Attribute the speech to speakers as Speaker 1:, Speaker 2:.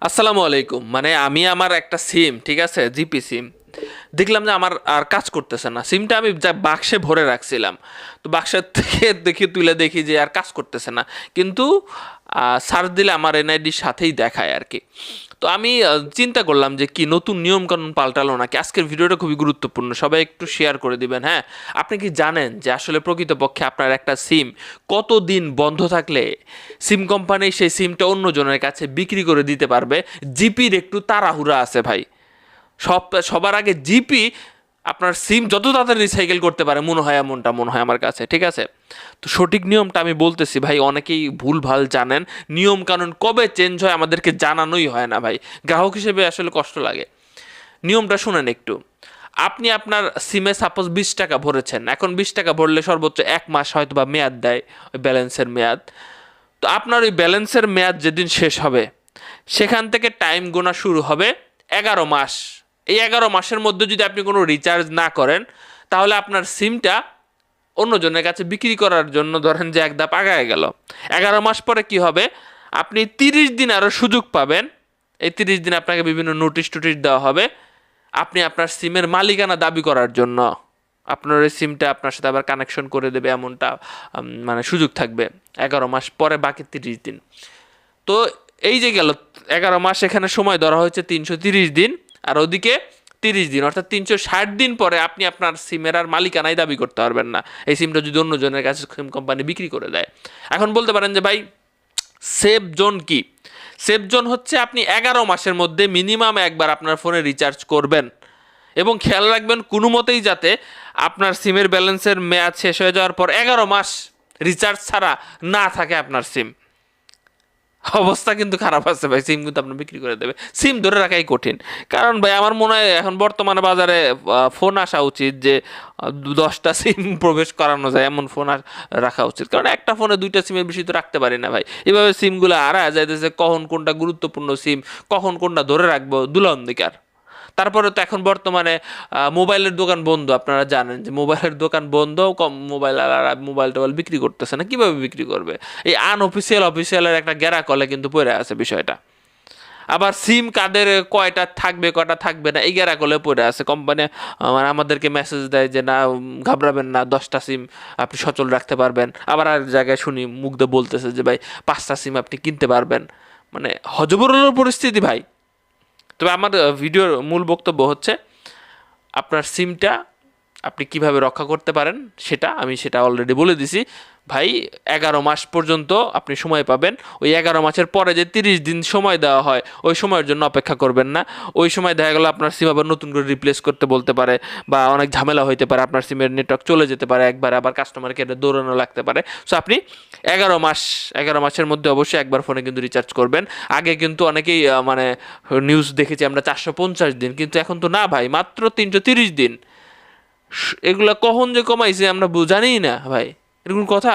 Speaker 1: আসসালামু আলাইকুম। মানে আমি আমার একটা সিম, ঠিক আছে? জিপি সিম। দেখলাম যে আমার আর কাজ করতেছে না। সিমটা আমি যা বাক্সে ভরে রাখছিলাম। তো বাক্সের থেকে দেখি, তুলে দেখি যে আর কাজ করতেছে না। কিন্তু সার্চ দিলে আমার এনআইডির সাথেই দেখায় আর কি। তো আমি চিন্তা করলাম যে কি নতুন নিয়মকানুন পাল্টালো নাকি? আজকের ভিডিওটা খুবই গুরুত্বপূর্ণ, সবাই একটু শেয়ার করে দিবেন হ্যাঁ? আপনি কি জানেন যে আসলে প্রকৃতপক্ষে আপনার একটা সিম কত দিন বন্ধ থাকলে সিম কোম্পানি সেই সিমটা অন্যজনের কাছে বিক্রি করে দিতে পারবে? জিপির একটু তাড়াহুড়া আছে ভাই। সব, সবার আগে জিপি আপনার সিম যত তাড়াতাড়ি রিসাইকেল করতে পারে, মনে হয় এমনটা, মনে হয় আমার কাছে, ঠিক আছে? তো সঠিক নিয়মটা আমি বলতেছি ভাই, অনেকেই ভুল ভালো জানেন। নিয়ম কানুন কবে চেঞ্জ হয় আমাদেরকে জানানোই হয় না ভাই। গ্রাহক হিসেবে আসলে কষ্ট লাগে। নিয়মটা শুনেন একটু। আপনি আপনার সিমে সাপোজ বিশ টাকা ভরেছেন, এখন বিশ টাকা ভরলে সর্বোচ্চ এক মাস হয়তো বা মেয়াদ দেয় ওই ব্যালেন্সের মেয়াদ। তো আপনার ওই ব্যালেন্সের মেয়াদ যেদিন শেষ হবে, সেখান থেকে টাইম গোনা শুরু হবে এগারো মাস। এই এগারো মাসের মধ্যে যদি আপনি কোনো রিচার্জ না করেন, তাহলে আপনার সিমটা অন্যজনের কাছে বিক্রি করার জন্য ধরেন যে এক ধাপ আগায় গেল। এগারো মাস পরে কি হবে? আপনি তিরিশ দিন আরও সুযোগ পাবেন। এই তিরিশ দিন আপনাকে বিভিন্ন নোটিশ টুটিশ দেওয়া হবে। আপনি আপনার সিমের মালিকানা দাবি করার জন্য আপনার ওই সিমটা আপনার সাথে আবার কানেকশন করে দেবে এমনটা মানে সুযোগ থাকবে এগারো মাস পরে বাকি তিরিশ দিন। তো এই যে গেল, এগারো মাস এখানে সময় ধরা হয়েছে তিনশো তিরিশ দিন। আর ওদিকে তিরিশ দিন, অর্থাৎ তিনশো ষাট দিন পরে আপনি আপনার সিমের আর মালিকানাই দাবি করতে পারবেন না। এই সিমটা যদি অন্যজনের কাছে সিম কোম্পানি বিক্রি করে দেয়। এখন বলতে পারেন যে, ভাই, সেফ জোন কি? সেফ জোন হচ্ছে আপনি এগারো মাসের মধ্যে মিনিমাম একবার আপনার ফোনে রিচার্জ করবেন এবং খেয়াল রাখবেন কোনো মতেই যাতে আপনার সিমের ব্যালেন্সের মেয়াদ শেষ হয়ে যাওয়ার পর এগারো মাস রিচার্জ ছাড়া না থাকে আপনার সিম। অবস্থা কিন্তু খারাপ আছে ভাই সিম কিন্তু আপনি বিক্রি করে দেবে। সিম ধরে রাখাই কঠিন। কারণ ভাই, আমার মনে হয় এখন বর্তমানে বাজারে ফোন আসা উচিত যে দশটা সিম প্রবেশ করানো যায়, এমন ফোন রাখা উচিত। কারণ একটা ফোনে দুইটা সিমের বেশি তো রাখতে পারি না ভাই। এভাবে সিমগুলো আরা যাইতেছে, কখন কোনটা গুরুত্বপূর্ণ সিম কখন কোনটা ধরে রাখব দুলন্দিকার তারপরে তো এখন বর্তমানে মোবাইলের দোকান বন্ধ, আপনারা জানেন যে মোবাইলের দোকান বন্ধ, কম মোবাইল আর মোবাইল টোবাইল বিক্রি করতেছে না, কীভাবে বিক্রি করবে? এই আনঅফিসিয়াল অফিসিয়ালের একটা গেরা কলে কিন্তু পড়ে আছে বিষয়টা। আবার সিম কাদের কয়টা থাকবে কয়টা থাকবে না, এই গেরা কলে পড়ে আছে। কোম্পানি মানে আমাদেরকে মেসেজ দেয় যে, না, ঘাবড়াবেন না, দশটা সিম আপনি সচল রাখতে পারবেন। আবার আর জায়গায় শুনি মুগ্ধ বলতেছে যে, ভাই, পাঁচটা সিম আপনি কিনতে পারবেন। মানে হজবরলের পরিস্থিতি ভাই। তবে আমার ভিডিওর মূল বক্তব্য হচ্ছে আপনার সিমটা আপনি কীভাবে রক্ষা করতে পারেন সেটা আমি সেটা অলরেডি বলে দিছি। ভাই, এগারো মাস পর্যন্ত আপনি সময় পাবেন। ওই এগারো মাসের পরে যে তিরিশ দিন সময় দেওয়া হয়, ওই সময়ের জন্য অপেক্ষা করবেন না। ওই সময় দেখা গেলো আপনার সিম আবার নতুন করে রিপ্লেস করতে বলতে পারে বা অনেক ঝামেলা হইতে পারে, আপনার সিমের নেটওয়ার্ক চলে যেতে পারে একবার, আবার কাস্টমার কেটে দৌড়ানো লাগতে পারে। সো আপনি এগারো মাস, এগারো মাসের মধ্যে অবশ্যই একবার ফোনে কিন্তু রিচার্জ করবেন। আগে কিন্তু অনেকেই মানে নিউজ দেখেছি আমরা চারশো পঞ্চাশ দিন, কিন্তু এখন তো না ভাই, মাত্র তিনশো তিরিশ দিন। এগুলা কখন যে কমাইছে আমরা জানি না ভাই। এরকম কথা?